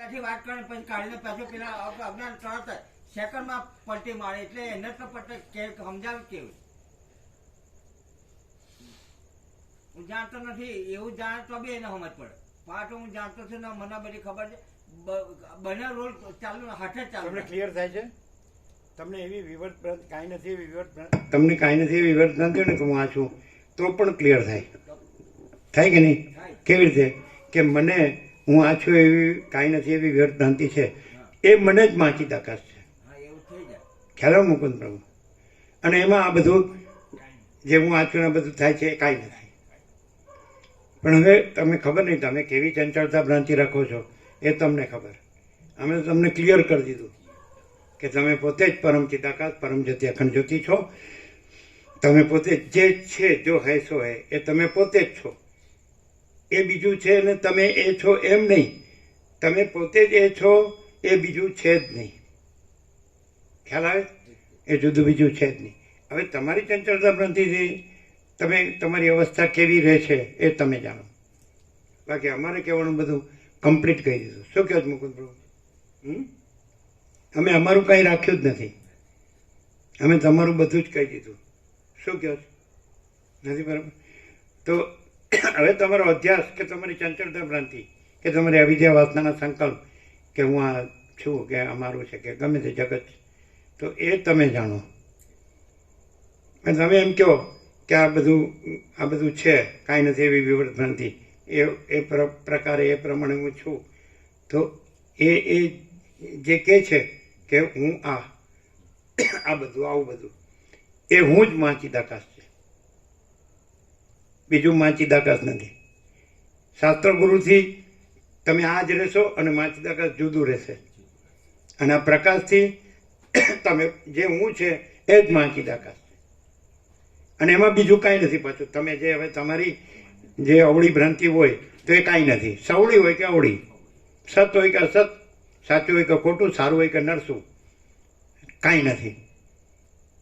ત્યાંથી વાત કરે પછી કાઢીને પાછો પેલા અજ્ઞાન તરત સેકન્ડમાં પલટી મારે એટલે એને તો પટ્ટે કે સમજાવે કેવું? હું જાણતો નથી એવું જાણે તો બી એને સમજ પડે. પાછો હું જાણતો છું ને મને બધી ખબર છે. બ- બંને રોલ ચાલુ હાથે જ ચાલુ તમને ક્લિયર થાય છે? તમને એવી વિવર્ત કાંઈ નથી વિવર્ત તમને કાંઈ નથી વિવર્ત નથી ને કે હું આ છું તો પણ ક્લિયર થાય. થાય કે નહીં? કેવી રીતે? કે મને હું આ છું એવી કાંઈ નથી એવી વ્યર્થ ભ્રાંતિ છે. એ મને જ માચી તાકાત છે. ખ્યાલ મુકુંદ પ્રભુ. અને એમાં આ બધું જે હું આ છું આ બધું થાય છે એ કાંઈ ન થાય પણ હવે તમને ખબર નહીં તમે કેવી ચંચળતા ભ્રાંતિ રાખો છો એ તમને ખબર. અમે તમને ક્લિયર કરી દીધું કે તમે પોતે જ પરમ ચિતાકાશ પરમ જ્યોતિ અખંડ જ્યોતિ છો. તમે પોતે જે છે જો હૈસો હે એ તમે પોતે જ છો. એ બીજું છે ને તમે એ છો એમ નહીં. તમે પોતે જ એ છો એ બીજું છે જ નહીં. ખ્યાલ આવે? એ જુદું બીજું છે જ નહીં. હવે તમારી ચંચળતા ભ્રાંતિથી તમે, તમારી અવસ્થા કેવી રહે છે એ તમે જાણો. બાકી અમારે કહેવાનું બધું કમ્પ્લીટ કહી દીધું. શું કહો છો મુકુંદ પ્રભુ? અમે અમારું કાંઈ રાખ્યું જ નથી. અમે તમારું બધું જ કહી દીધું. શું કહો નથી બરાબર? તો હવે તમારો અધ્યાસ કે તમારી ચંચળતા ભ્રાંતિ કે તમારી અવિદ્યા વાસનાના સંકલ્પ કે હું આ છું કે અમારું છે કે ગમે તે જગત તો એ તમે જાણો. તમે એમ કહો કે આ બધું આ બધું છે, કાંઈ નથી એવી વિવૃત ભ્રાંતિ. એ એ પ્ર- પ્રકારે એ પ્રમાણે હું છું. તો એ એ જે કહે છે કે હું આ આ બધું, આવું બધું, એ હું જ વાંચી છે બીજું માચીદાકાશ નથી. શાસ્ત્ર ગુરુથી તમે આ જ રહેશો અને માચીદાકાશ જુદું રહેશે. અને આ પ્રકાશથી તમે જે હું છે એ જ માચીદાકાશ છે. અને એમાં બીજું કાંઈ નથી પાછું. તમે જે હવે તમારી જે અવળી ભ્રાંતિ હોય તો એ કાંઈ નથી. સવળી હોય કે અવળી? સત હોય કે અસત? સાચું હોય કે ખોટું? સારું હોય કે નરસું? કાંઈ નથી.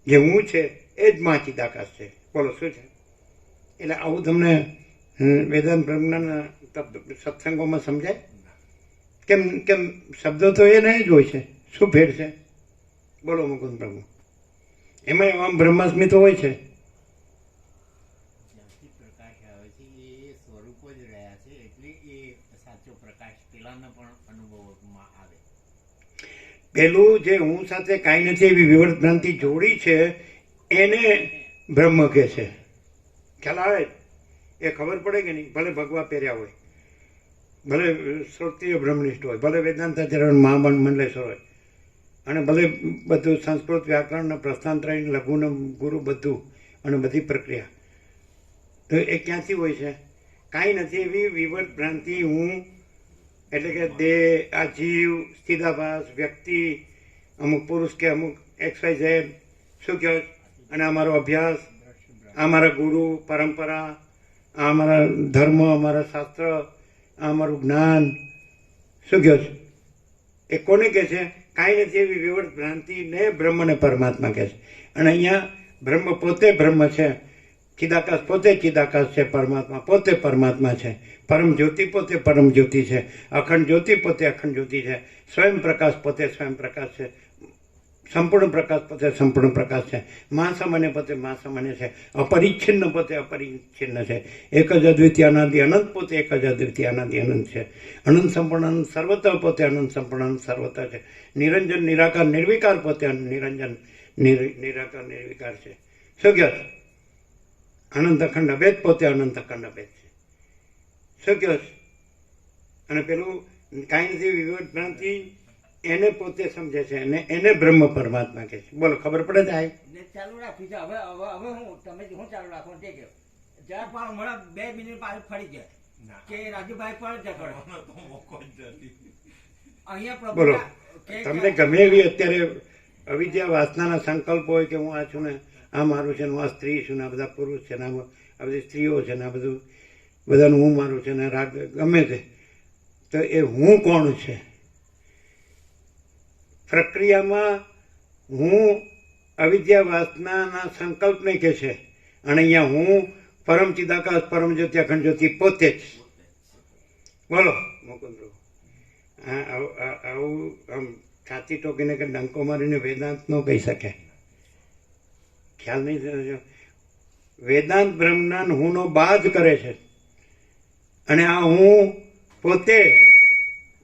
જે હું છે એ જ માચી આકાશ છે. બોલો, શું છે? એટલે આવું તમને વેદાંત બ્રહ્મના સત્સંગોમાં સમજાય? કેમ કેમ શબ્દો તો એ નહીં જ હોય છે. શું ફેર છે? બોલો મુકુંદ પ્રભુ. એમાં આમ બ્રહ્માસ્મિ તો હોય છે. પ્રકાશ આવે એ સ્વરૂપ જ રહ્યા છે એટલે એ સાચો પ્રકાશ પેલાના પણ અનુભવમાં આવે. પેલું જે હું સાથે કાંઈ નથી એવી વિવર્ત ભ્રાંતિ જોડી છે એને બ્રહ્મ કહે છે. ખ્યાલ આવે? એ ખબર પડે કે નહીં? ભલે ભગવા પહેર્યા હોય. ભલે શ્રોત્રિય બ્રહ્મનિષ્ઠ હોય. ભલે વેદાંતાચરણ મહામંડ મંડલેશ્વર હોય. અને ભલે બધું સંસ્કૃત વ્યાકરણ પ્રસ્થાંતરાય લઘુને, ગુરુ બધું અને બધી પ્રક્રિયા. તો એ ક્યાંથી હોય છે? કાંઈ નથી. એવી વિવર્ત ભ્રાંતિ હું, એટલે કે દેહ આ જીવ સ્થિતાભાસ, વ્યક્તિ, અમુક પુરુષ કે અમુક એક્સવાય ઝેડ, શું કહેવાય અને અમારો અભ્યાસ અમારા ગુરુ, પરંપરા આ અમારા ધર્મ, અમારા શાસ્ત્ર આ અમારું જ્ઞાન, શું કહો છો? એ કોને કહે છે? કાંઈ નથી એવી વિવર્ત ભ્રાંતિને બ્રહ્મને પરમાત્મા કહે છે. અને અહીંયા બ્રહ્મ પોતે બ્રહ્મ છે ચિદાકાશ પોતે ચિદાકાશ છે, પરમાત્મા પોતે પરમાત્મા છે, પરમ જ્યોતિ પોતે પરમ જ્યોતિ છે, અખંડ જ્યોતિ પોતે અખંડ જ્યોતિ છે, સ્વયં પ્રકાશ પોતે સ્વયં પ્રકાશ છે સંપૂર્ણ પ્રકાશ પોતે સંપૂર્ણ પ્રકાશ છે. મહાસામાન્ય પોતે મહાસામાન્ય છે. અપરિચ્છિન્ન પોતે અપરિચ્છિન્ન છે. એક જ અદ્વિતીય અનાદિ અનંત પોતે એક જ અદ્વિતીય અનાદિ અનંત છે. અનંત સંપૂર્ણ અનંત સર્વત્ર પોતે અનંત સંપૂર્ણ અનંત સર્વત્ર છે. નિરંજન, નિરાકાર, નિર્વિકાર પોતે નિરંજન, નિર- નિરાકાર, નિર્વિકાર છે. શું કહો? અનંત અખંડ અભેદ પોતે અનંત અખંડ અભેદ છે. શું કહો અને પેલું કાંઈ નથી વિવટ ભ્રાંતિ એને પોતે સમજે છે અને એને બ્રહ્મ પરમાત્મા કહે છે. બોલો ખબર પડે થાય? ચાલુ રાખ્યું છે. હવે હવે હવે હું તમે હું ચાલુ રાખો તે કહો જ્યાં પણ હમણાં બે મિનિટ પાછું ફરી ગયા. કે રાજુભાઈ પણ જ કરો અહીંયા બોલો તમને ગમે એવી અત્યારે અવિદ્યા વાસનાના સંકલ્પ હોય કે હું આ છું ને આ મારું છે ને હું આ સ્ત્રી છું ને આ બધા પુરુષ છે ને આ આ બધી સ્ત્રીઓ છે ને આ બધું બધાનું હું મારું છે ને રાગ ગમે તે. તો એ હું કોણ છે? પ્રક્રિયામાં હું અવિદ્યા વાસનાના સંકલ્પને કે છે. અને અહીંયા હું પરમ ચિદાકાશ, પરમ જ્યોતિ અખંડ જ્યોતિ પોતે જ. બોલો. મુકુંદ આવું આમ છાતી ટોકીને કે ડંકો મારીને વેદાંત ન કહી શકે. ખ્યાલ નહીં થયો? વેદાંત બ્રહ્મજ્ઞાન હુંનો બાદ કરે છે. અને આ હું પોતે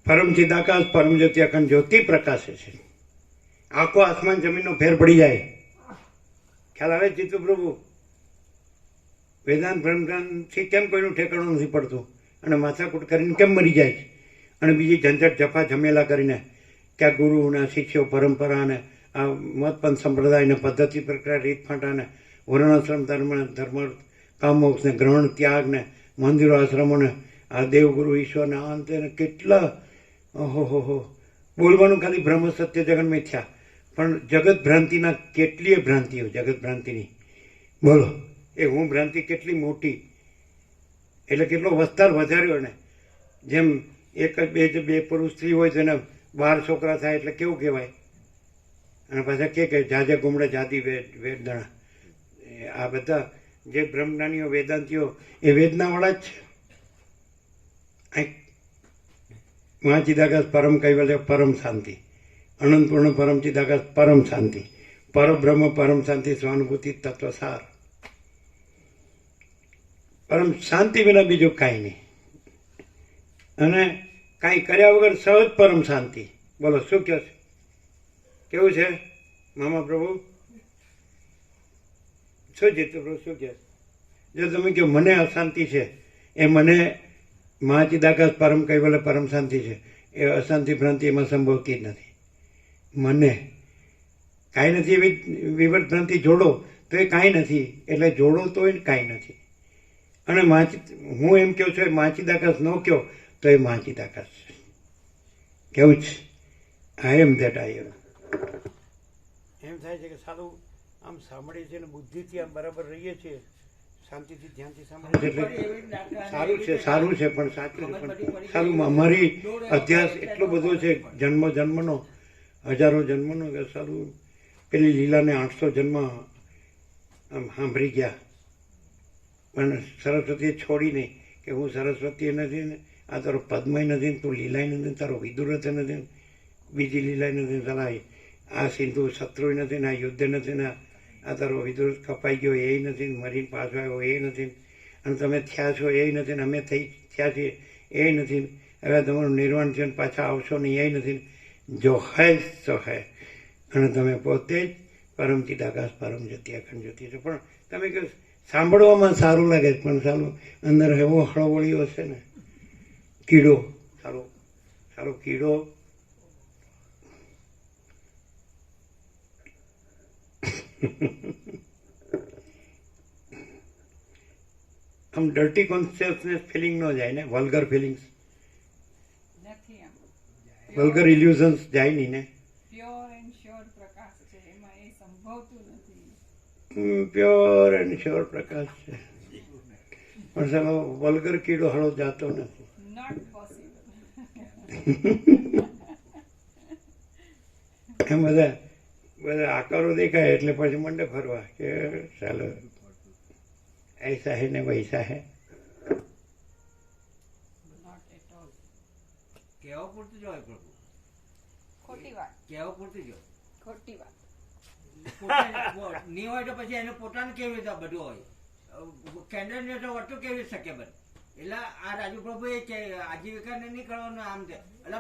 પરમ ચિદાકાશ પરમ જ્યોતિ અખંડ જ્યોતિ પ્રકાશે છે. આખો આસમાન જમીનનો ફેર પડી જાય. ખ્યાલ આવે ચિત્તુ પ્રભુ? વેદાંત બ્રહ્મજ્ઞાનથી કેમ કોઈનું ઠેકાણું નથી પડતું? અને માથાકૂટ કરીને કેમ મરી જાય છે? અને બીજી ઝંઝટ જફા ઝમેલા કરીને કે આ શિષ્યો પરંપરાને આ મતપંથ સંપ્રદાયને પદ્ધતિ પ્રક્રિયા રીત ફાંટાને વર્ણાશ્રમ ધર્મ ધર્મ, કામોક્ષને ગ્રહણ, ત્યાગને મંદિરો, આશ્રમોને આ દેવગુરુ ઈશ્વરના અંતે કેટલા ઓહો હો બોલવાનું ખાલી બ્રહ્મ સત્ય જગન મિથ્યા પણ જગત ભ્રાંતિના કેટલીય ભ્રાંતિઓ, જગત ભ્રાંતિની. બોલો, એ હું ભ્રાંતિ કેટલી મોટી? એટલે કેટલો વસ્તાર વધાર્યો ને જેમ એક જ બે બે પુરુષ સ્ત્રી હોય જેને બાર છોકરા થાય એટલે કેવું કહેવાય? અને પાછા કે કે જાજે ગુમડે જાતિ વેદ વેદદણા એ આ બધા જે બ્રહ્મજ્ઞાનીઓ, વેદાંતિઓ, એ વેદનાવાળા જ છે. મહાચિદાકાશ પરમ કૈવલ્ય પરમ શાંતિ. અનંતપૂર્ણ પરમ ચિદાકાશ પરમ શાંતિ. પરબ્રહ્મ પરમ શાંતિ સ્વાનુભૂતિ તત્વસાર. પરમ શાંતિ વિના બીજું કાંઈ નહીં. અને કાંઈ કર્યા વગર સહજ પરમ શાંતિ. બોલો, શું કહો છો? કેવું છે, મામા પ્રભુ? શું જીતુ પ્રભુ શું કહે જો તમે કહો, મને અશાંતિ છે, એ મને મહાચિદાકાશ પરમ કૈવલ્ય પરમ શાંતિ છે. એ અશાંતિ ભ્રાંતિ એમાં સંભવતી જ નથી. મને કાંઈ નથી એવી વિવર્ત ભ્રાંતિ જોડો, તો એ કાંઈ નથી. એટલે જોડો તો એ કાંઈ નથી. અને માચી હું એમ કહું છું, એ માચીદાકાશ ન કહો તો એ માચીદાકાશ છે. કેવું છે? આઈ એમ ધેટ આઈ એમ એમ થાય છે કે સારું આમ સાંભળીએ છીએ અને બુદ્ધિથી આમ બરાબર રહીએ છીએ. શાંતિથી ધ્યાનથી સાંભળીએ સારું છે સારું છે પણ સાચું છે પણ સારું અમારી અભ્યાસ એટલો બધો છે જન્મ જન્મનો હજારો જન્મનો કે સારું પેલી લીલાને આઠસો જન્મ આમ સાંભળી ગયા. પણ સરસ્વતીએ છોડી નહીં કે હું સરસ્વતી નથી ને આ તારો પદ્મય નથી ને તું લીલાય નથી તારો વિદુરથ નથી ને બીજી લીલાય નથી ને તારા આ સિંધુ શત્રુય નથી ને આ યુદ્ધ નથી ને આ તારો વિદુરથ કપાઈ ગયો, એ નથી, મરીને પાછો આવ્યો, એ નથી. અને તમે થયા છો, એ નથી, અમે થઈ થયા છીએ, એ નથી. હવે તમારું નિર્વાણ છે પાછા આવશો નહીં, એ નથી. જો હૈ તો હૈ. અને તમે પોતે જ પરમચિત આકાશ પરમ જતી અખંડ જતી છો. પણ તમે કહો, સાંભળવામાં સારું લાગે છે, પણ સારું અંદર એવો હળવળીઓ છે ને, કીડો, સારો સારો કીડો આમ ડર્ટી કોન્શિયસનેસ ફિલિંગ ન જાય ને વલ્ગર ફિલિંગ્સ વલ્ગર ઇલ્યુઝન્સ જાય નહીં ને. પ્યોર એન્ડ શ્યોર પ્રકાશ છે એમાં એ સંભવતું નથી. પ્યોર એન્ડ શ્યોર પ્રકાશ છે. પણ સાલો વલ્ગર કીડો હળો જાતો નથી. નોટ પોસિબલ એમ બધા બધા આકારો દેખાય એટલે પછી મંડે ફરવા કે ચાલો એસા હે ને વૈસા હે. કેવા નહીં હોય એને પોતાને કેવી રીતે બધું હોય? કેન્ડલને તો શકે બધું એટલે આ રાજુ પ્રભુ એ કે આજીવિકાને નહીં કરવાનું આમ છે